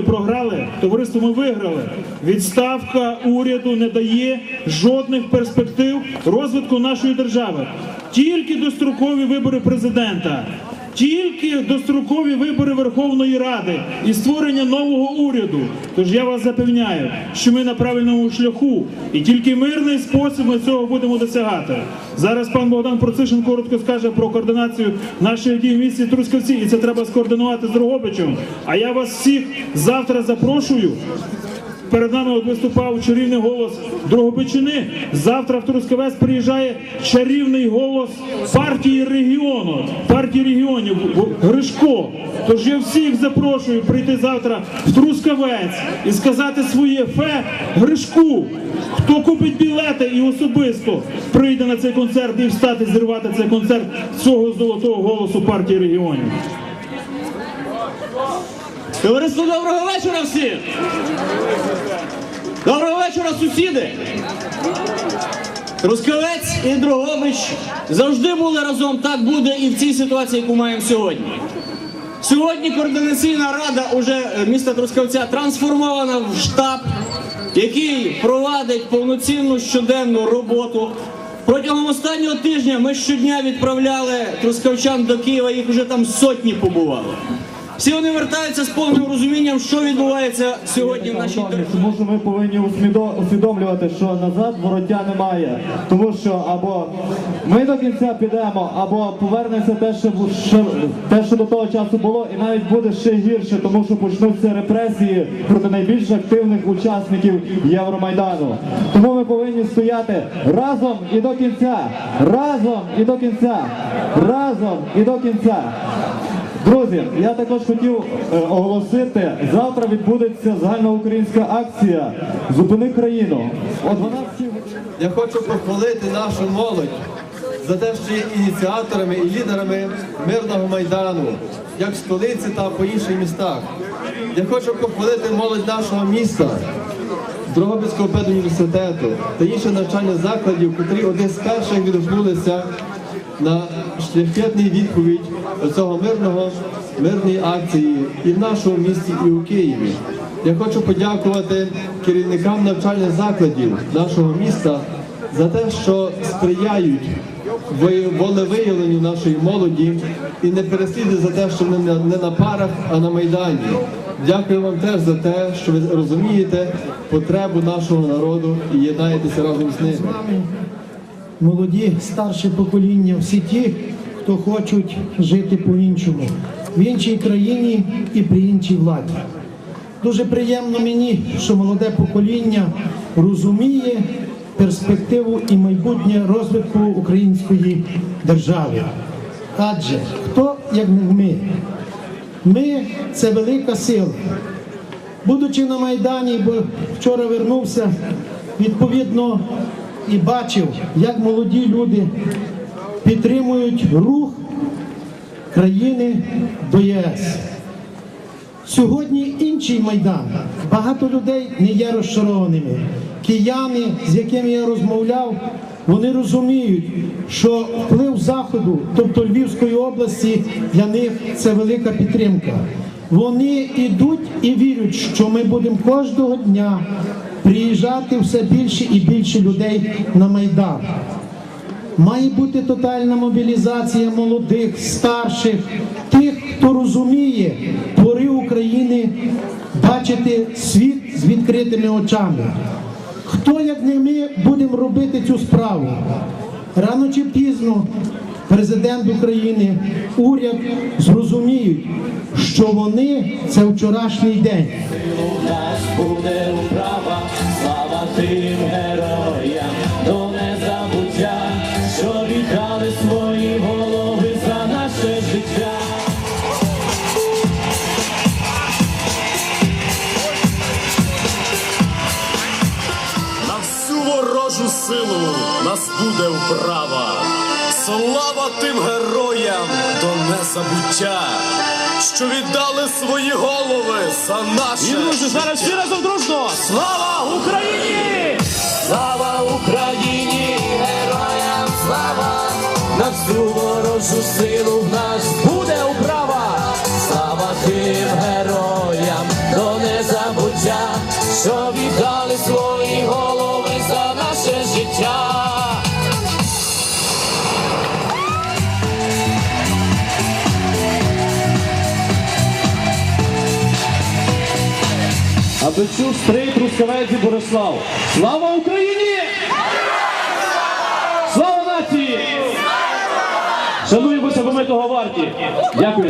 ми програли, товариство ми виграли. Відставка уряду не дає жодних перспектив розвитку нашої держави. Тільки дострокові вибори президента. Тільки дострокові вибори Верховної Ради і створення нового уряду. Тож я вас запевняю, що ми на правильному шляху, і тільки мирний спосіб ми цього будемо досягати. Зараз пан Богдан Процишин коротко скаже про координацію наших дій в місті Трускавці, і це треба скоординувати з Дрогобичем. А я вас всіх завтра запрошую. Перед нами от виступав чарівний голос Дрогобичини. Завтра в Трускавець приїжджає чарівний голос партії регіону, партії регіонів Гришко. Тож я всіх запрошую прийти завтра в Трускавець і сказати своє фе Гришку. Хто купить білети і особисто прийде на цей концерт і встати зірвати цей концерт цього золотого голосу партії регіонів. Товариство, доброго вечора всім! Доброго вечора, сусіди! Трускавець і Дрогобич завжди були разом, так буде і в цій ситуації, яку маємо сьогодні. Сьогодні координаційна рада уже е, міста Трускавця трансформована в штаб, який провадить повноцінну щоденну роботу. Протягом останнього тижня ми щодня відправляли трускавчан до Києва, їх вже там сотні побувало. Всі вони вертаються з повним розумінням, що відбувається сьогодні в нашій державі. Тому що ми повинні усвідо- усвідомлювати, що назад вороття немає. Тому що або ми до кінця підемо, або повернеться те, що, те, що до того часу було, і навіть буде ще гірше, тому що почнуться репресії проти найбільш активних учасників Євромайдану. Тому ми повинні стояти разом і до кінця, разом і до кінця, разом і до кінця. Друзі, я також хотів е, оголосити, завтра відбудеться загальноукраїнська акція Зупини країну. О 12 Я хочу похвалити нашу молодь за те, що є ініціаторами і лідерами мирного майдану, як в столиці та по інших містах. Я хочу похвалити молодь нашого міста, Дрогобицького педуніверситету та інших навчальних закладів, котрі один з перших відгукнулися на шляхетний відповідь цього мирного мирної акції і в нашому місті, і у Києві. Я хочу подякувати керівникам навчальних закладів нашого міста за те, що сприяють ви- волевиявленню нашої молоді і не переслідують за те, що вони не на парах, а на майдані. Дякую вам теж за те, що ви розумієте потребу нашого народу і єднаєтеся разом з ними. Молоді, старше покоління, всі ті, хто хочуть жити по-іншому, в іншій країні і при іншій владі. Дуже приємно мені, що молоде покоління розуміє перспективу і майбутнє розвитку української держави. Адже хто як не ми? Ми це велика сила. Будучи на Майдані, бо вчора вернувся, відповідно і бачив, як молоді люди підтримують рух країни до ЄС. Сьогодні інший майдан. Багато людей не є розчарованими. Кияни, з якими я розмовляв, вони розуміють, що вплив Заходу, тобто Львівської області, для них це велика підтримка. Вони йдуть і вірять, що ми будемо кожного дня приїжджати все більше і більше людей на Майдан. Має бути тотальна мобілізація молодих, старших, тих, хто розуміє твори України, бачити світ з відкритими очами. Хто, як не ми, будемо робити цю справу? Рано чи пізно президент України, уряд зрозуміють, що вони це вчорашній день. Силу нас буде вправа. Слава тим героям до незабуття, що віддали свої голови за наше. І, друзі, зараз всі разом дружно! Слава Україні! Слава Україні, героям слава! На всю ворожу силу в нас наше життя. Абельчук, стрий, Трускавець і Борислав. Слава Україні! Слава нації! Шануємося, бо ми того варті. Дякую.